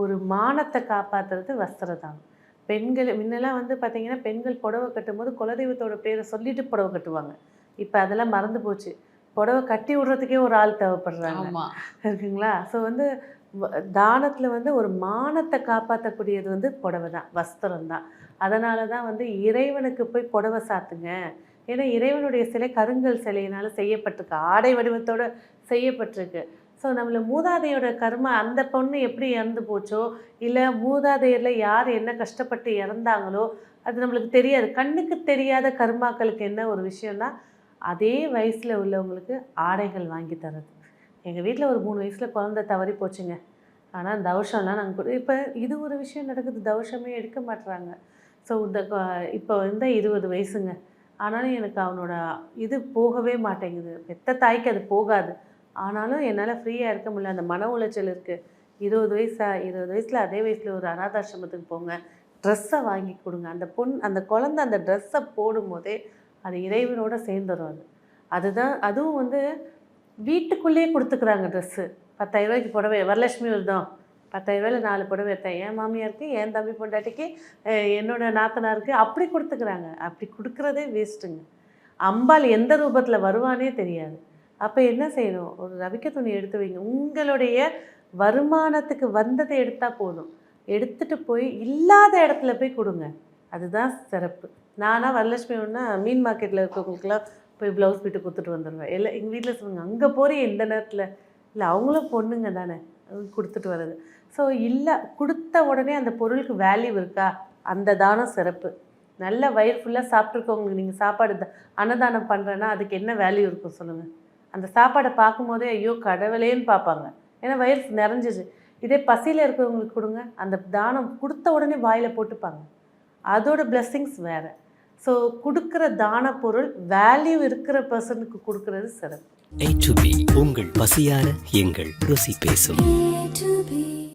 ஒரு மானத்தை காப்பாத்துறது வஸ்திரதானம் பெண்கள் முன்னெல்லாம் வந்து பார்த்தீங்கன்னா பெண்கள் புடவை கட்டும்போது குலதெய்வத்தோட பேரை சொல்லிட்டு புடவை கட்டுவாங்க. இப்போ அதெல்லாம் மறந்து போச்சு. புடவை கட்டி விடுறதுக்கே ஒரு ஆள் தேவைப்படுறாங்க. இருக்குங்களா? ஸோ வந்து தானத்துல வந்து ஒரு மானத்தை காப்பாற்றக்கூடியது வந்து புடவை தான் வஸ்திரம் தான் அதனால தான் வந்து இறைவனுக்கு போய் புடவை சாத்துங்க. ஏன்னா இறைவனுடைய சிலை கருங்கல் சிலையினால செய்யப்பட்டிருக்கு. ஆடை வடிவத்தோட செய்யப்பட்டிருக்கு. ஸோ நம்மள மூதாதையோட கர்மா அந்த பொண்ணு எப்படி இறந்து போச்சோ இல்லை மூதாதையரில் யார் என்ன கஷ்டப்பட்டு இறந்தாங்களோ அது நம்மளுக்கு தெரியாது. கண்ணுக்கு தெரியாத கர்மாக்களுக்கு என்ன ஒரு விஷயம்னா அதே வயசில் உள்ளவங்களுக்கு ஆடைகள் வாங்கி தரது எங்கள் வீட்டில் ஒரு மூணு வயசில் குழந்தை தவறி போச்சுங்க. ஆனால் தவஷம்லாம் நாங்கள் கொடு இப்போ இது ஒரு விஷயம் நடக்குது. தவஷமே எடுக்க மாட்டுறாங்க ஸோ இந்த இப்போ வந்து இருபது வயசுங்க. ஆனாலும் எனக்கு அவனோட இது போகவே மாட்டேங்குது. பெத்த தாய்க்கு அது போகாது. ஆனாலும் என்னால் ஃப்ரீயாக இருக்க முடியல. அந்த மன உளைச்சல் இருக்குது இருபது வயசா இருபது வயசில் அதே வயசில் ஒரு அனாதாசிரமத்துக்கு போங்க. ட்ரெஸ்ஸை வாங்கி கொடுங்க. அந்த பொண் அந்த குழந்தை அந்த ட்ரெஸ்ஸை போடும்போதே அது இறைவனோட சேர்ந்துடும் அது. அதுதான் அதுவும் வந்து வீட்டுக்குள்ளேயே கொடுத்துக்குறாங்க ட்ரெஸ்ஸு பத்தாயிரரூவாய்க்கு புடவை வரலட்சுமி விரதம் பத்தாயிரரூவாயில் நாலு புடவை எடுத்தேன். என் மாமியாருக்கு என் தம்பி பொண்டாட்டிக்கு என்னோடய நாத்தனாருக்கு அப்படி கொடுத்துக்குறாங்க. அப்படி கொடுக்குறதே வேஸ்ட்டுங்க அம்பாள் எந்த ரூபத்தில் வருவானே தெரியாது. அப்போ என்ன செய்யணும்? ஒரு ரவிக்க துணி எடுத்து வைங்க. உங்களுடைய வருமானத்துக்கு வந்ததை எடுத்தால் போதும். எடுத்துகிட்டு போய் இல்லாத இடத்துல போய் கொடுங்க. அதுதான் சிறப்பு. நானாக வரலட்சுமி ஒன்றா மீன் மார்க்கெட்டில் இருக்கவங்களுக்குலாம் போய் ப்ளவுஸ் பிட்டு கொடுத்துட்டு வந்துடுவேன் இல்லை எங்கள் வீட்டில் சொல்லுவாங்க அங்கே போகிறேன் எந்த நேரத்தில். இல்லை அவங்களும் பொண்ணுங்க தானே. கொடுத்துட்டு வர்றது. ஸோ இல்லை கொடுத்த உடனே அந்த பொருளுக்கு வேல்யூ இருக்கா? அந்த தானம் சிறப்பு. நல்ல வயிறு ஃபுல்லாக சாப்பிட்ருக்கவங்களுக்கு நீங்கள் சாப்பாடு அன்னதானம் பண்ணுறேன்னா அதுக்கு என்ன வேல்யூ இருக்கும் சொல்லுங்கள் அந்த சாப்பாடை பார்க்கும்போதே ஐயோ கடவுளேன்னு பார்ப்பாங்க. ஏன்னா வயிறு நிறைஞ்சிச்சு இதே பசியில் இருக்கிறவங்களுக்கு கொடுங்க. அந்த தானம் கொடுத்த உடனே வாயில் போட்டுப்பாங்க. அதோட blessings வேறு. ஸோ கொடுக்குற தான பொருள் வேல்யூ இருக்கிற பர்சனுக்கு கொடுக்கறது சிறப்பு. உங்கள் பசியான எங்கள் ருசி பேசும். A to B.